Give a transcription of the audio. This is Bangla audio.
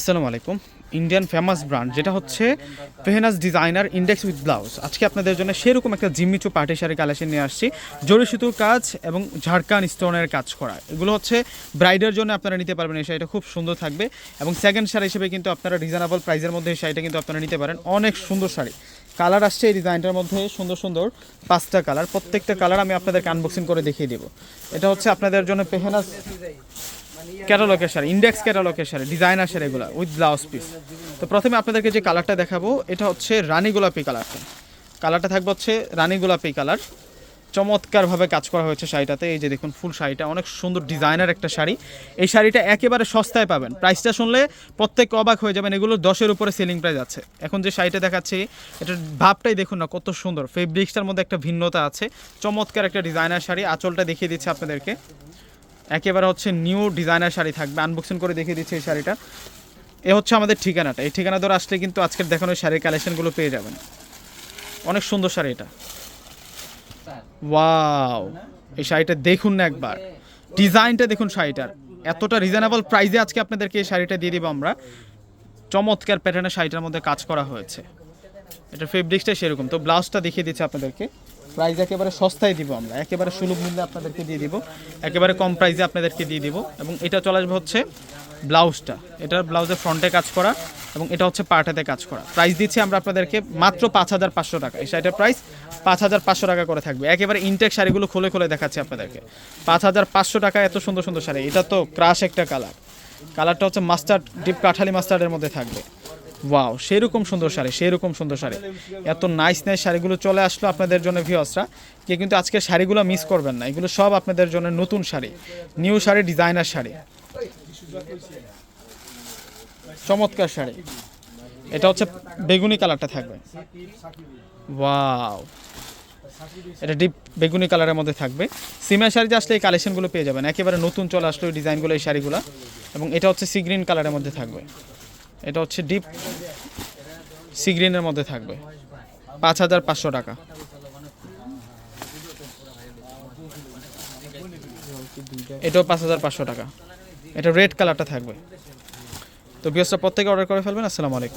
আসসালামু আলাইকুম। ইন্ডিয়ান ফেমাস ব্র্যান্ড যেটা হচ্ছে ফেহনাস ডিজাইনার ইন্ডেক্স উইথ ব্লাউজ আজকে আপনাদের জন্য সেরকম একটা জিম্মিচু পার্টি শাড়ি কালেকশন নিয়ে আসছি। জরি সুতোর কাজ এবং ঝাড়খান স্টোনের কাজ করা। এগুলো হচ্ছে ব্রাইডের জন্য আপনারা নিতে পারবেন। এই শাড়িটা খুব সুন্দর থাকবে এবং সেকেন্ড শাড়ি হিসেবে কিন্তু আপনারা রিজনেবল প্রাইসের মধ্যে এই শাড়িটা কিন্তু আপনারা নিতে পারেন। অনেক সুন্দর শাড়ি। কালার আসছে এই ডিজাইনটার মধ্যে সুন্দর সুন্দর পাঁচটা কালার প্রত্যেকটা কালার আমি আপনাদেরকে আনবক্সিং করে দেখিয়ে দেবো। এটা হচ্ছে আপনাদের জন্য পেহেনাস ক্যাটালগের শাড়ি ইন্ডেক্স ক্যাটালগের শাড়ি ডিজাইনার শাড়ি এগুলো উইথ ব্লাউজ পিস তো প্রথমে আপনাদেরকে যে কালারটা দেখাবো, এটা হচ্ছে রানী গোলাপি কালারটা কালারটা থাকবে হচ্ছে রানী গোলাপি কালার চমৎকারভাবে কাজ করা হয়েছে শাড়িটাতে। এই যে দেখুন, ফুল শাড়িটা, অনেক সুন্দর ডিজাইনার একটা শাড়ি। এই শাড়িটা একেবারে সস্তায় পাবেন। প্রাইসটা শুনলে প্রত্যেক অবাক হয়ে যাবেন, এগুলো দশের উপরে সেলিং প্রাইস আছে। এখন যে শাড়িটা দেখাচ্ছি, এটার ভাবটাই দেখুন না, কত সুন্দর। ফেব্রিক্সটার মধ্যে একটা ভিন্নতা আছে। চমৎকার একটা ডিজাইনার শাড়ি। আঁচলটা দেখিয়ে দিচ্ছে আপনাদেরকে। একেবারে হচ্ছে নিউ ডিজাইনার শাড়ি থাকবে। আনবক্সিং করে দেখিয়ে দিচ্ছি এই শাড়িটা। এ হচ্ছে আমাদের ঠিকানাটা। এই ঠিকানা ধরে আসলে কিন্তু আজকের দেখানো শাড়ির কালেকশনগুলো পেয়ে যাবেন। অনেক সুন্দর শাড়ি এটা। ওয়াও এই শাড়িটা দেখুন না একবার। ডিজাইনটা দেখুন শাড়িটার। এতটা রিজনেবল প্রাইসে আজকে আপনাদেরকে এই শাড়িটা দিয়ে দিব আমরা। চমৎকার প্যাটার্নের শাড়িটার মধ্যে কাজ করা হয়েছে। এটা ফেব্রিক্সটা সেরকম। তো ব্লাউজটা দেখিয়ে দিচ্ছি আপনাদেরকে। প্রাইস একেবারে সস্তায় দিব আমরা। একেবারে সুলভ মূল্যে আপনাদেরকে দিয়ে দিব। একেবারে কম প্রাইসে আপনাদেরকে দিয়ে দিব। এবং এটা চলে আসবে হচ্ছে ব্লাউজটা। এটার ব্লাউজের ফ্রন্টে কাজ করা এবং এটা হচ্ছে পার্টাতে কাজ করা। প্রাইস দিচ্ছি আমরা আপনাদেরকে মাত্র পাঁচ হাজার পাঁচশো টাকা। এই শাড়িটার প্রাইস পাঁচ হাজার পাঁচশো টাকা করে থাকবে। একেবারে ইনটেক শাড়িগুলো খুলে খুলে দেখাচ্ছি আপনাদেরকে। পাঁচ হাজার পাঁচশো টাকা এত সুন্দর সুন্দর শাড়ি। এটা তো ক্রাশ একটা কালার কালারটা হচ্ছে মাস্টার্ড ডিপ কাঠালি মাস্টার্ডের মধ্যে থাকবে। ওয়াও সেরকম সুন্দর শাড়ি, সেরকম সুন্দর শাড়ি। এত নাইস নাইস শাড়িগুলো চলে আসলো আপনাদের জন্য ভিওসরা কে কিন্তু আজকে শাড়িগুলো মিস করবেন না। এগুলো সব আপনাদের জন্য নতুন শাড়ি নিউ শাড়ি ডিজাইনার শাড়ি। চমৎকার শাড়ি। এটা হচ্ছে বেগুনি কালারটা থাকবে। ওয়াও এটা ডিপ বেগুনি কালারের মধ্যে থাকবে। সিমের শাড়িতে আসলে এই কালেকশনগুলো পেয়ে যাবেন। একেবারে নতুন চলে আসলো এই ডিজাইনগুলো এই শাড়িগুলো। এবং এটা হচ্ছে সি গ্রিন কালারের মধ্যে থাকবে। এটা হচ্ছে ডিপ সিগ্রিনের মধ্যে থাকবে। পাঁচ হাজার পাঁচশো টাকা। এটাও পাঁচ হাজার পাঁচশো টাকা। এটা রেড কালারটা থাকবে। তো বিয়সটা প্রত্যেকে অর্ডার করে ফেলবেন। আসসালামু আলাইকুম।